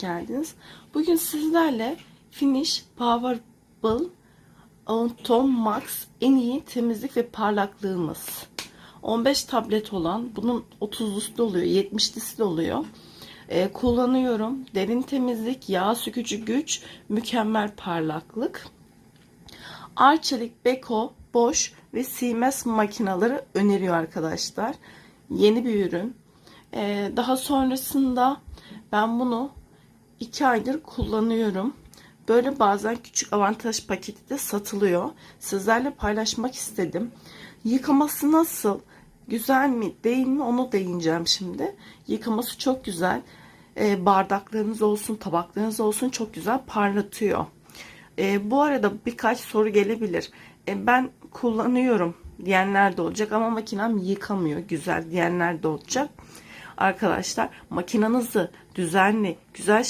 geldiniz. Bugün sizlerle Finish Powerball On Ton Max en iyi temizlik ve parlaklığımız. 15 tablet olan bunun 30'lusu da oluyor 70'lisi de oluyor. Ee, kullanıyorum. Derin temizlik, yağ sökücü güç, mükemmel parlaklık. Arçelik, Beko, Bosch ve Siemens makinaları öneriyor arkadaşlar. Yeni bir ürün. Ee, daha sonrasında ben bunu 2 aydır kullanıyorum. Böyle bazen küçük avantaj paketi de satılıyor. Sizlerle paylaşmak istedim. Yıkaması nasıl? Güzel mi değil mi onu değineceğim şimdi. Yıkaması çok güzel. Ee, bardaklarınız olsun, tabaklarınız olsun çok güzel parlatıyor. Ee, bu arada birkaç soru gelebilir. Ee, ben kullanıyorum diyenler de olacak ama makinem yıkamıyor güzel diyenler de olacak. Arkadaşlar makinanızı düzenli, güzel